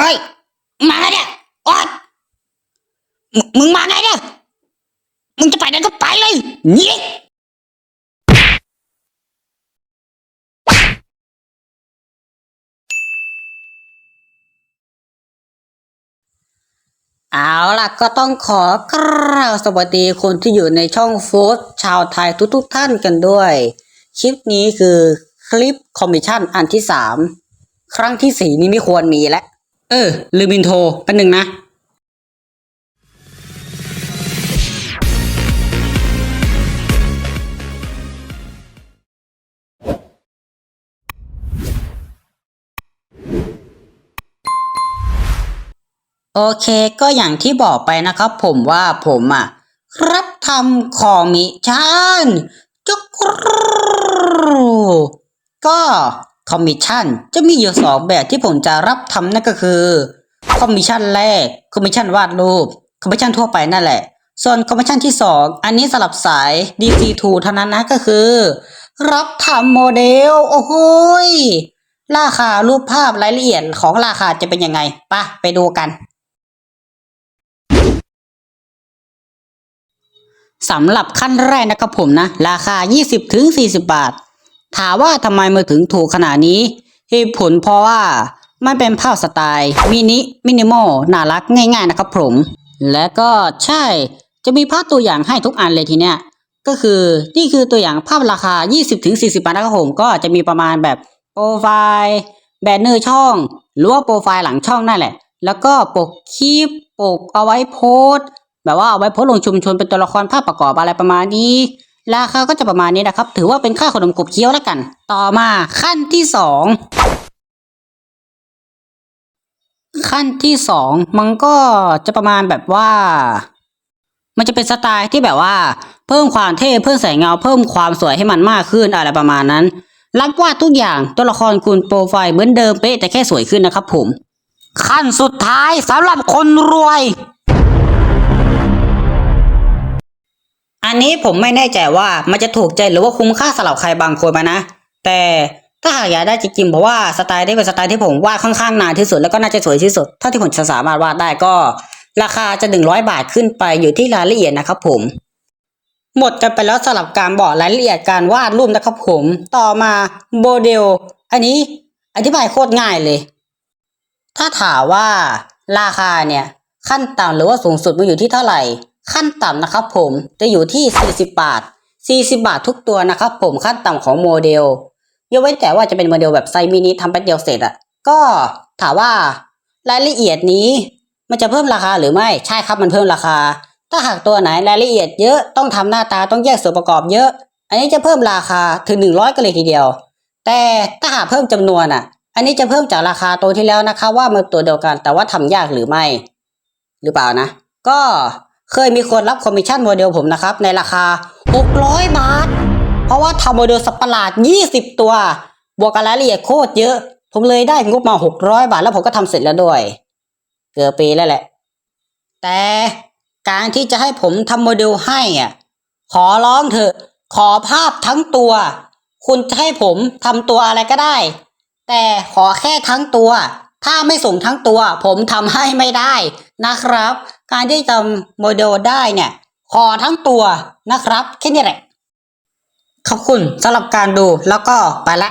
อ้ยมาไงเนี่ยโอ๊ยมึงมึงมาไงเนี่ยมึงจะไปไหนก็ไปเลยนี่เอาล่ะก็ต้องขอกราบสวัสดีคนที่อยู่ในช่องโฟสชาวไทยทุกๆทท่านกันด้วย คลิปนี้คือคลิปคอมมิชชั่นอันที่สามครั้งที่สี่นี้ไม่ควรมีแล้ว เออ ลืมอินโทรแป๊บหนึ่งนะโอเคก็อย่างที่บอกไปนะครับผมว่าผมอะรับทำคอมมิชชั่นจุกก็ คอมมิชชั่นจะมีอยู่สองแบบที่ผมจะรับทำนั่นก็คือคอมมิชชั่นแรกคอมมิชชั่นวาดรูปคอมมิชชั่นทั่วไปนั่นแหละ ส่วนคอมมิชชั่นที่สองอันนี้สลับสาย DC2 เท่านั้นนะก็คือ รับทำโมเดล โอ้โหราคารูปภาพรายละเอียดของราคาจะเป็นยังไงปะไปดูกันสำหรับขั้นแรกนะครับผมนะ ราคา 20ถึง40 บาท ถามว่าทำไมมาถึงถูกขนาดนี้เหตุผลเพราะว่ามันเป็นภาพสไตล์มินิมินิมอลน่ารักง่ายๆนะครับผม และก็ใช่จะมีภาพตัวอย่างให้ทุกอันเลยทีเนี้ยก็คือนี่คือตัวอย่างภาพราคา 20ถึง40บาทนะครับผมก็จะมีประมาณแบบโปรไฟล์แบนเนอร์ช่อง หรือว่าโปรไฟล์หลังช่องนั่นแหละ แล้วก็ปกคลิปปกเอาไว้โพสแบบว่าเอาไว้โพสลงชุมชนเป็นตัวละครภาพประกอบอะไรประมาณนี้ ราคาก็จะประมาณนี้นะครับ ถือว่าเป็นค่าขนมกบเคี้ยวแล้วกัน ต่อมาขั้นที่สองขั้นที่สองมันก็จะประมาณแบบว่า มันจะเป็นสไตล์ที่แบบว่า เพิ่มความเท่เพิ่มแสงเงา เพิ่มความสวยให้มันมากขึ้นอะไรประมาณนั้นรับว่าทุกอย่างตัวละครคุณโปรไฟล์เหมือนเดิมเป๊ะแต่แค่สวยขึ้นนะครับผม ขั้นสุดท้ายสำหรับคนรวย นี้ผมไม่แน่ใจว่ามันจะถูกใจหรือว่าคุ้มค่าสำหรับใครบางคนมานะ แต่ถ้าหากอยากได้จริงๆเพราะว่าสไตล์นี้เป็นสไตล์ที่ผมวาดค่อนข้างนานที่สุดแล้วก็น่าจะสวยที่สุดเท่าที่ผมจะสามารถวาดได้ก็ ราคาจะหนึ่งร้อยบาทขึ้นไปอยู่ที่รายละเอียดนะครับผมหมดกันไปแล้วสำหรับการบอกรายละเอียดการวาดรูปนะครับผมต่อมาโมเดลอันนี้อธิบายโคตรง่ายเลย ถ้าถามว่าราคาเนี่ยขั้นต่ำหรือว่าสูงสุดมันอยู่ที่เท่าไหร่ ขั้นต่ำนะครับผมจะอยู่ที่ 40 บาท 40 บาททุกตัวนะครับผมขั้นต่ำของโมเดลยกเว้นแต่ว่าจะเป็นโมเดลแบบไซมินิทำแป๊บเดียวเสร็จอะก็ถามว่ารายละเอียดนี้มันจะเพิ่มราคาหรือไม่ใช่ครับมันเพิ่มราคา ถ้าหากตัวไหนรายละเอียดเยอะต้องทำหน้าตาต้องแยกส่วนประกอบเยอะ อันนี้จะเพิ่มราคาถึง 100กันเลยทีเดียว แต่ถ้าหากเพิ่มจำนวนอะ อันนี้จะเพิ่มจากราคาตัวที่แล้วนะคะ ว่ามันตัวเดียวกันแต่ว่าทำยากหรือไม่ หรือเปล่านะ ก็ เคยมีคนรับคอมมิชชั่นโมเดลผมนะครับ ในราคา 600 บาท เพราะว่าทำโมเดลสัตว์ประหลาด 20 ตัว บวกกับรายละเอียดโคตรเยอะ ผมเลยได้งบมา 600 บาท แล้วผมก็ทำเสร็จแล้วด้วย เกือบปีแล้วแหละ แต่การที่จะให้ผมทำโมเดลให้อะขอร้องเถอะ ขอภาพทั้งตัว คุณจะให้ผมทำตัวอะไรก็ได้ แต่ขอแค่ทั้งตัว ถ้าไม่ส่งทั้งตัว ผมทำให้ไม่ได้นะครับ การที่ทำโมเดลได้เนี่ยขอทั้งตัวนะครับแค่นี้แหละ ขอบคุณสำหรับการดูแล้วก็ไปละ